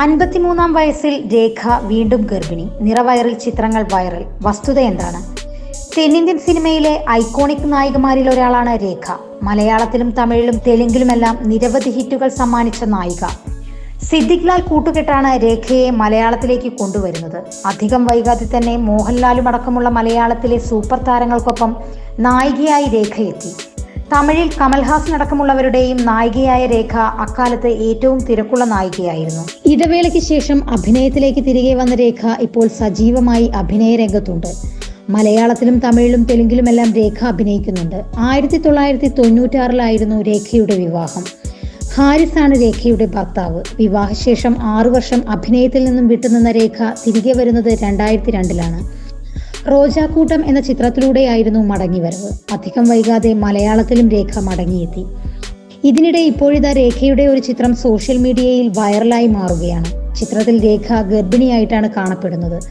അൻപത്തിമൂന്നാം വയസ്സിൽ രേഖ വീണ്ടും ഗർഭിണി. നിറവയറിൽ ചിത്രങ്ങൾ വൈറൽ വസ്തുത എന്താണ്? തെന്നിന്ത്യൻ സിനിമയിലെ ഐക്കോണിക് നായികമാരിൽ ഒരാളാണ് രേഖ. മലയാളത്തിലും തമിഴിലും തെലുങ്കിലുമെല്ലാം നിരവധി ഹിറ്റുകൾ സമ്മാനിച്ച നായിക. സിദ്ദിഖ് ലാൽ കൂട്ടുകെട്ടാണ് രേഖയെ മലയാളത്തിലേക്ക് കൊണ്ടുവരുന്നത്. അധികം വൈകാതെ തന്നെ മോഹൻലാലും അടക്കമുള്ള മലയാളത്തിലെ സൂപ്പർ താരങ്ങൾക്കൊപ്പം നായികയായി രേഖയെത്തി. തമിഴിൽ കമൽഹാസൻ അടക്കമുള്ളവരുടെയും നായികയായ രേഖ അക്കാലത്ത് ഏറ്റവും തിരക്കുള്ള നായികയായിരുന്നു. ഇടവേളയ്ക്ക് ശേഷം അഭിനയത്തിലേക്ക് തിരികെ വന്ന രേഖ ഇപ്പോൾ സജീവമായി അഭിനയ രംഗത്തുണ്ട്. മലയാളത്തിലും തമിഴിലും തെലുങ്കിലുമെല്ലാം രേഖ അഭിനയിക്കുന്നുണ്ട്. ആയിരത്തി തൊള്ളായിരത്തി തൊണ്ണൂറ്റാറിലായിരുന്നു രേഖയുടെ വിവാഹം. ഹാരിസാണ് രേഖയുടെ ഭർത്താവ്. വിവാഹശേഷം ആറു വർഷം അഭിനയത്തിൽ നിന്നും വിട്ടുനിന്ന രേഖ തിരികെ വരുന്നത് രണ്ടായിരത്തി രണ്ടിലാണ് റോജാക്കൂട്ടം എന്ന ചിത്രത്തിലൂടെയായിരുന്നു മടങ്ങിവരവ്. അധികം വൈകാതെ മലയാളത്തിലും രേഖ മടങ്ങിയെത്തി. ഇതിനിടെ ഇപ്പോഴിതാ രേഖയുടെ ഒരു ചിത്രം സോഷ്യൽ മീഡിയയിൽ വൈറലായി മാറുകയാണ്. ചിത്രത്തിൽ രേഖ ഗർഭിണിയായിട്ടാണ് കാണപ്പെടുന്നത്.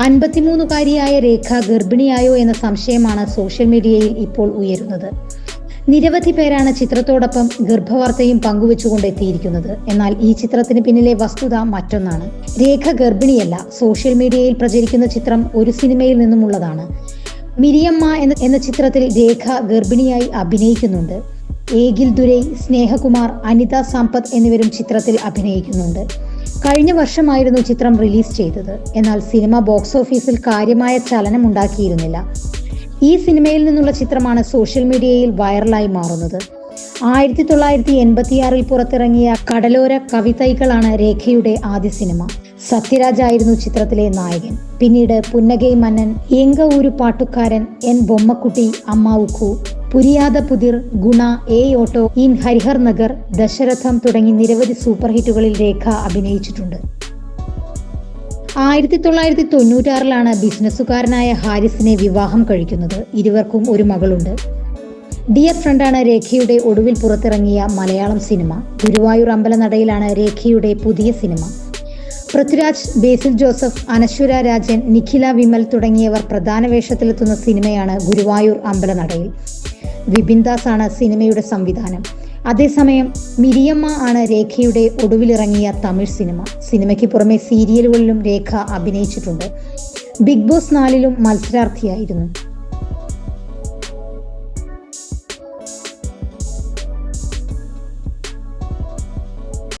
അൻപത്തിമൂന്നുകാരിയായ രേഖ ഗർഭിണിയായോ എന്ന സംശയമാണ് സോഷ്യൽ മീഡിയയിൽ ഇപ്പോൾ ഉയരുന്നത്. നിരവധി പേരാണ് ചിത്രത്തോടൊപ്പം ഗർഭവാർത്തയും പങ്കുവെച്ചുകൊണ്ട് എത്തിയിരിക്കുന്നത് എന്നാൽ ഈ ചിത്രത്തിന് പിന്നിലെ വസ്തുത മറ്റൊന്നാണ്. രേഖ ഗർഭിണിയല്ല സോഷ്യൽ മീഡിയയിൽ പ്രചരിക്കുന്ന ചിത്രം ഒരു സിനിമയിൽ നിന്നുമുള്ളതാണ്. മിരിയമ്മ എന്ന എന്ന ചിത്രത്തിൽ രേഖ ഗർഭിണിയായി അഭിനയിക്കുന്നുണ്ട്. ഏഗിൽ ദുരൈ സ്നേഹകുമാർ അനിത സമ്പത്ത് എന്നിവരും ചിത്രത്തിൽ അഭിനയിക്കുന്നുണ്ട്. കഴിഞ്ഞ വർഷമായിരുന്നു ചിത്രം റിലീസ് ചെയ്തത്. എന്നാൽ സിനിമ ബോക്സ് ഓഫീസിൽ കാര്യമായ ചലനം ഉണ്ടാക്കിയിരുന്നില്ല ഈ സിനിമയിൽ നിന്നുള്ള ചിത്രമാണ് സോഷ്യൽ മീഡിയയിൽ വൈറലായി മാറുന്നത്. ആയിരത്തി തൊള്ളായിരത്തി എൺപത്തിയാറിൽ പുറത്തിറങ്ങിയ കടലോര കവിതൈകളാണ് രേഖയുടെ ആദ്യ സിനിമ. സത്യരാജ് ആയിരുന്നു ചിത്രത്തിലെ നായകൻ. പിന്നീട് പുന്നഗൈ മന്നൻ എങ്ക ഊരു പാട്ടുകാരൻ എൻ ബൊമ്മക്കുട്ടി അമ്മാവുക്കു പുരിയാത പുതിർ Guna a auto in Harihar Nagar Dasharatham തുടങ്ങി നിരവധി സൂപ്പർ ഹിറ്റുകളിൽ രേഖ അഭിനയിച്ചിട്ടുണ്ട്. ആയിരത്തി തൊള്ളായിരത്തി തൊണ്ണൂറ്റാറിലാണ് ബിസിനസ്സുകാരനായ ഹാരിസിനെ വിവാഹം കഴിക്കുന്നത്. ഇരുവർക്കും ഒരു മകളുണ്ട്. ഡിയർ ഫ്രണ്ടാണ് രേഖയുടെ ഒടുവിൽ പുറത്തിറങ്ങിയ മലയാളം സിനിമ. ഗുരുവായൂർ അമ്പലനടയിലാണ് രേഖയുടെ പുതിയ സിനിമ. പൃഥ്വിരാജ് ബേസിൽ ജോസഫ് അനശ്വര രാജൻ നിഖില വിമൽ തുടങ്ങിയവർ പ്രധാന വേഷത്തിലെത്തുന്ന സിനിമയാണ് ഗുരുവായൂർ അമ്പലനടയിൽ. വിപിൻ ആണ് സിനിമയുടെ സംവിധാനം. അതേസമയം മിരിയമ്മ ആണ് രേഖയുടെ ഒടുവിലിറങ്ങിയ തമിഴ് സിനിമ. സിനിമയ്ക്ക് പുറമെ സീരിയലുകളിലും രേഖ അഭിനയിച്ചിട്ടുണ്ട്. ബിഗ് ബോസ് നാലിലും മത്സരാർത്ഥിയായിരുന്നു.